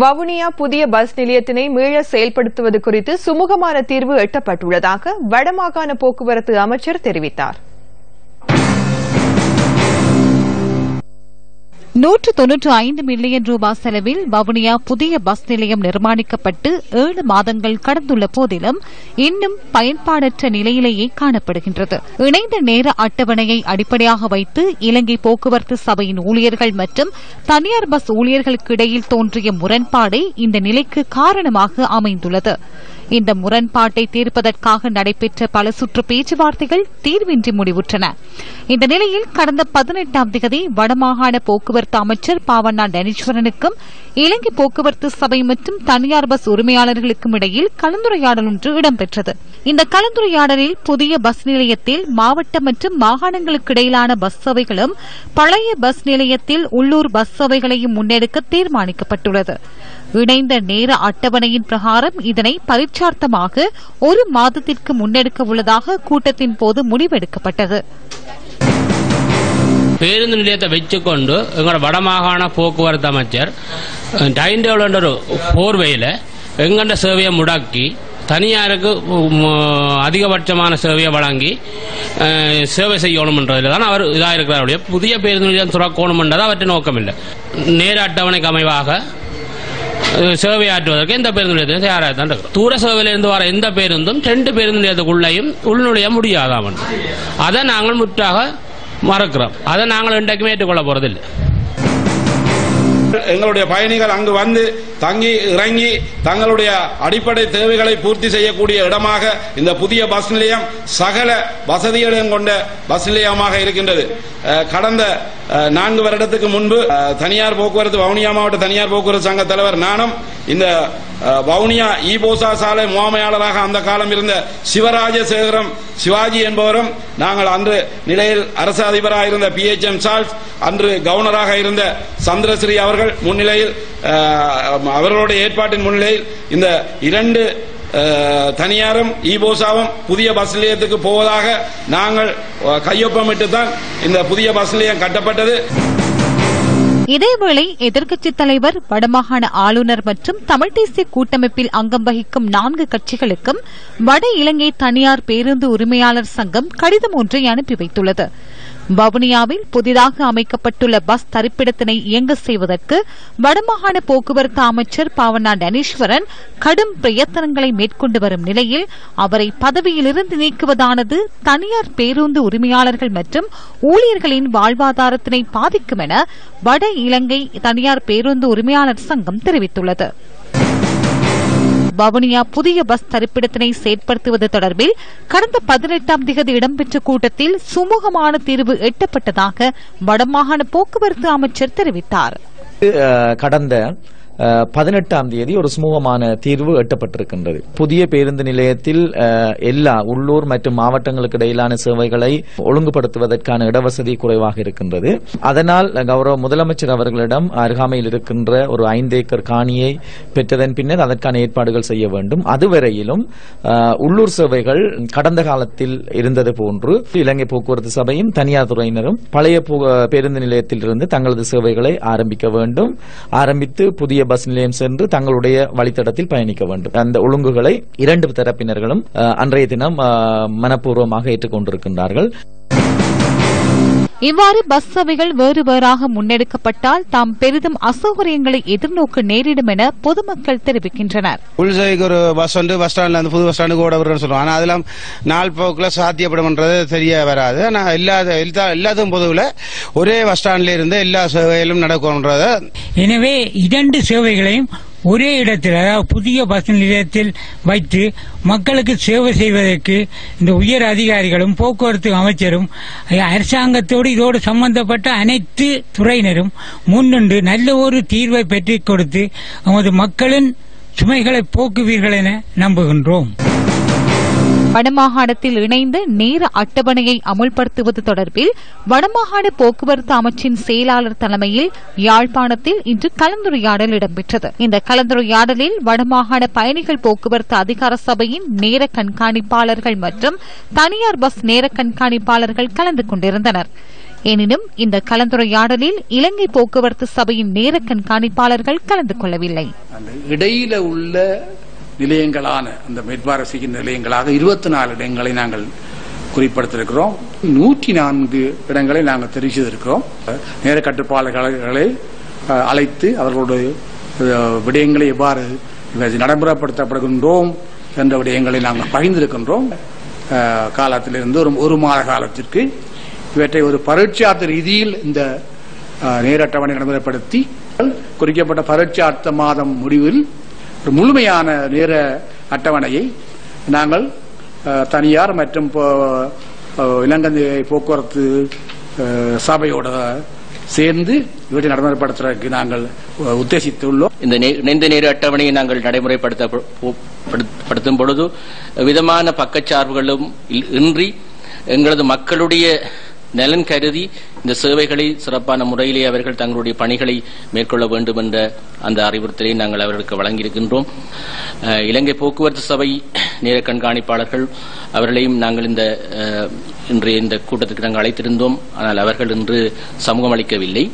வவுனியா புதிய பஸ் நிலையத்தினை மீள செயல்படுத்துவது குறித்து சுமூகமான தீர்வு எட்டப்பட்டுள்ளதாக வடமாகாண போக்குவரத்து அமைச்சர் தெரிவித்தார். நூற்று தொன்னூற்று ஐந்து மில்லியன் ரூபாய் செலவில் வவுனியா புதிய பஸ் நிலையம் நிர்மாணிக்கப்பட்டு ஏழு மாதங்கள் கடந்துள்ள போதிலும் இன்னும் பயன்பாடற்ற நிலையிலேயே காணப்படுகின்றது. இணைந்த நேர அட்டவணையை அடிப்படையாக வைத்து இலங்கை போக்குவரத்து சபையின் ஊழியர்கள் மற்றும் தனியார் பஸ் ஊழியர்களுக்கு இடையில் தோன்றிய முரண்பாடே இந்த நிலைக்கு காரணமாக அமைந்துள்ளது. இந்த முரண்பாட்டை தீர்ப்பதற்காக நடைபெற்ற பல சுற்று பேச்சுவார்த்தைகள் தீர்வின்றி முடிவுற்றன. இந்த நிலையில் கடந்த பதினெட்டாம் தேதி வடமாகாண போக்குவரத்து அமைச்சர் பாவண்ணா டனீஸ்வரனுக்கும் இலங்கை போக்குவரத்து சபை மற்றும் தனியார் பஸ் உரிமையாளர்களுக்கும் இடையில் கலந்துரையாடல் ஒன்று இடம்பெற்றது. இந்த கலந்துரையாடலில் புதிய பஸ் நிலையத்தில் மாவட்ட மற்றும் மாகாணங்களுக்கு இடையிலான பஸ் சேவைகளும் பழைய பஸ் நிலையத்தில் உள்ளூர் பஸ் சேவைகளையும் முன்னெடுக்க தீர்மானிக்கப்பட்டுள்ளது. இணைந்த நேர அட்டவணையின் பிரகாரம் இதனை பரீட்சார்த்தமாக ஒரு மாதத்திற்கு முன்னெடுக்க உள்ளதாக கூட்டத்தின் போது முடிவெடுக்கப்பட்டது. பேருந்து நிலையத்தை வச்சுக்கொண்டு எங்களோட வடமாகாண போக்குவரத்து அமைச்சர் டைம் டேபிள் ஒரு போர்வையில் எங்கண்ட சேவையை முடக்கி தனியாருக்கு அதிகபட்சமான சேவையை வழங்கி சேவை செய்யணும்ன்றதுல தான் அவர் இதாக இருக்கிறாருடைய புதிய பேருந்து நிலையம் துறக்கணும்ன்றது அவற்றை நோக்கம் இல்லை நேர அட்டவணைக்கு அமைவாக சேவை ஆற்றுவதற்கு எந்த பேருந்து நிலையத்திலும் தயாராக தான் இருக்கும் தூர சேவையிலிருந்து வர எந்த பேருந்தும் ரெண்டு பேருந்து நிலையத்துக்குள்ளேயும் உள்நுழைய முடியாதாமன் அதை நாங்கள் முற்றாக மறக்கிறோம். அதை நாங்கள் இன்றைக்குமே ஏற்றுக்கொள்ள போறதில்லை. எங்களுடைய பயணிகள் அங்கு வந்து தங்கி இறங்கி தங்களுடைய அடிப்படை தேவைகளை பூர்த்தி செய்யக்கூடிய இடமாக இந்த புதிய பஸ் நிலையம் சகல வசதிகளையும் கொண்ட பஸ் நிலையமாக இருக்கின்றது. கடந்த நான்கு வருடத்துக்கு முன்பு தனியார் போக்குவரத்து வவுனியா மாவட்ட தனியார் போக்குவரத்து சங்க தலைவர் நானும் இந்த வவுனியா ஈபோசா சாலை முகாமையாளராக அந்த காலம் இருந்த சிவராஜசேகரம் சிவாஜி என்பவரும் நாங்கள் அன்று நிலையில் அரசு அதிபராக இருந்த பி எச் எம் சால்ஸ் அன்று கவர்னராக இருந்த சந்திரஸ்ரீ அவர்கள் அவர்கள் முன்னிலையில் அவர்களுடைய ஏற்பாட்டின் முன்னிலையில் இந்த இரண்டு தனியாரும் இபோசாவும் புதிய பஸ் நிலையத்துக்கு போவதாக நாங்கள் கையொப்பமிட்டு தான் இந்த புதிய பஸ் நிலையம் கட்டப்பட்டது. இதேவேளை எதிர்க்கட்சி தலைவர் வடமாகாண ஆளுநர் மற்றும் தமிழ் தேசிய கூட்டமைப்பில் அங்கம் வகிக்கும் நான்கு கட்சிகளுக்கும் வட இலங்கை தனியார் பேருந்து உரிமையாளர் சங்கம் கடிதம் ஒன்றை அனுப்பி வைத்துள்ளது. வவுனியாவில் புதிதாக அமைக்கப்பட்டுள்ள பஸ் தரிப்பிடத்தினை இயங்க செய்வதற்கு வடமாகாண போக்குவரத்து அமைச்சர் பாவண்ணா டனீஸ்வரன் கடும் பிரயத்தனங்களை மேற்கொண்டு வரும் நிலையில் அவரை பதவியிலிருந்து நீக்குவதானது தனியார் பேருந்து உரிமையாளர்கள் மற்றும் ஊழியர்களின் வாழ்வாதாரத்தினை பாதிக்கும் என வட இலங்கை தனியார் பேருந்து உரிமையாளர் சங்கம் தெரிவித்துள்ளது. வவுனியா புதிய பஸ் தரிப்பிடத்தினை செயற்படுத்துவது தொடர்பில் கடந்த பதினெட்டாம் திகதி இடம்பெற்ற கூட்டத்தில் சுமூகமான தீர்வு எட்டப்பட்டதாக வடமாகாண போக்குவரத்து அமைச்சர் தெரிவித்தார். கடந்த பதினெட்டாம் தேதி ஒரு சுமூகமான தீர்வு எட்டப்பட்டிருக்கின்றது. புதிய பேருந்து நிலையத்தில் எல்லா உள்ளூர் மற்றும் மாவட்டங்களுக்கு இடையிலான சேவைகளை ஒழுங்குபடுத்துவதற்கான இடவசதி குறைவாக இருக்கின்றது. அதனால் கௌரவ முதலமைச்சர் அவர்களிடம் அருகாமையில் இருக்கின்ற ஒரு ஐந்து ஏக்கர் காணியை பெற்றதன் பின்னர் அதற்கான ஏற்பாடுகள் செய்ய வேண்டும். அதுவரையிலும் உள்ளூர் சேவைகள் கடந்த காலத்தில் இருந்தது போன்று இலங்கை போக்குவரத்து சபையும் தனியார் துறையினரும் பழைய போ- பேருந்து நிலையத்திலிருந்து தங்களது சேவைகளை ஆரம்பிக்க வேண்டும். ஆரம்பித்து புதிய பஸ் நிலையம் சென்று தங்களுடைய வழித்தடத்தில் பயணிக்க வேண்டும். அந்த ஒழுங்குகளை இரண்டு தரப்பினர்களும் அன்றைய தினம் மனப்பூர்வமாக ஏற்றுக்கொண்டிருக்கின்றார்கள். இவ்வாறு பஸ் சேவைகள் வேறு வேறாக முன்னெடுக்கப்பட்டால் தாம் பெரிதும் அசௌகரியங்களை எதிர்நோக்க நேரிடும் என பொதுமக்கள் தெரிவிக்கின்றனர். புதுசைக்கு ஒரு பஸ் வந்து பஸ் ஸ்டாண்ட்ல அந்த புது பஸ் ஸ்டாண்டுக்கு ஓட வரும்னு சொல்லுவோம் ஆனா அதெல்லாம் நாள் போக்குல சாத்தியப்படும்ன்றது தெரிய வராது. ஆனா இல்லாத எல்லா எல்லாத்துக்கும் பொதுவில் ஒரே பஸ் ஸ்டாண்ட்ல இருந்து எல்லா சேவைகளும் நடக்கும்ன்றத எனவே இரண்டு சேவைகளையும் ஒரே இடத்தில் அதாவது புதிய பஸ் நிலையத்தில் வைத்து மக்களுக்கு சேவை செய்வதற்கு இந்த உயர் அதிகாரிகளும் போக்குவரத்து அமைச்சரும் அரசாங்கத்தோடு இதோடு சம்பந்தப்பட்ட அனைத்து துறையினரும் முன்னின்று நல்ல ஒரு தீர்வை பெற்றுக் கொடுத்து நமது மக்களின் சுமைகளை போக்குவீர்கள் என நம்புகின்றோம். வடமாகாணத்தில் இணைந்து நேர அட்டவணையை அமுல்படுத்துவது தொடர்பில் வடமாகாண போக்குவரத்து அமைச்சின் செயலாளர் தலைமையில் யாழ்ப்பாணத்தில் இன்று கலந்துரையாடல் இடம்பெற்றது. இந்த கலந்துரையாடலில் வடமாகாண பயணிகள் போக்குவரத்து அதிகார சபையின் நேர கண்காணிப்பாளர்கள் மற்றும் தனியார் பஸ் நேர கண்காணிப்பாளர்கள் கலந்து கொண்டிருந்தனர். எனினும் இந்த கலந்துரையாடலில் இலங்கை போக்குவரத்து சபையின் நேர கண்காணிப்பாளர்கள் கலந்து கொள்ளவில்லை. இடையில உள்ள நிலையங்களான அந்த மேற்பார்வை நிலையங்களாக இருபத்தி நாலு இடங்களை நாங்கள் குறிப்பிடுத்திருக்கிறோம். நூற்றி நான்கு இடங்களை நாங்கள் தெரிவித்திருக்கிறோம். நேர கட்டுப்பாடுகளை அழைத்து அவர்களுடைய விடயங்களை எவ்வாறு நடைமுறைப்படுத்தப்படுகின்றோம் என்ற விடயங்களை நாங்கள் பகிர்ந்திருக்கின்றோம். காலத்திலிருந்து ஒரு ஒரு மாத காலத்திற்கு. இவற்றை ஒரு பரீட்சார்த்த ரீதியில் இந்த நேரட்டவணை நேர அட்டவணை நடைமுறைப்படுத்தி குறிக்கப்பட்ட பரீட்சார்த்த மாதம் முடிவில் ஒரு முழுமையான நேர அட்டவணையை நாங்கள் தனியார் மற்றும் போ- இலங்கை போக்குவரத்து சபையோட சேர்ந்து இவற்றை நடைமுறைப்படுத்துறதுக்கு நாங்கள் உத்தேசித்துள்ளோம். இந்த நே- இணைந்த நேர அட்டவணையை நாங்கள் நடைமுறைப்படுத்தப்படுத்தும் படுத்தும் பொழுது விதமான பக்கச்சார்புகளும் இல்- இன்றி எங்களது மக்களுடைய நலன் கருதி இந்த சேவைகளை சிறப்பான முறையிலே அவர்கள் தங்களுடைய பணிகளை மேற்கொள்ள வேண்டும் என்ற அந்த அறிவுறுத்தலை நாங்கள் அவர்களுக்கு வழங்கியிருக்கின்றோம். அஹ், இலங்கை போக்குவரத்து சபை நேர கண்காணிப்பாளர்கள் அவர்களையும் நாங்கள் இந்த அஹ், இன்றைய இந்த கூட்டத்திற்கு நாங்கள் அழைத்திருந்தோம். ஆனால் அவர்கள் இன்று சமூகம் அளிக்கவில்லை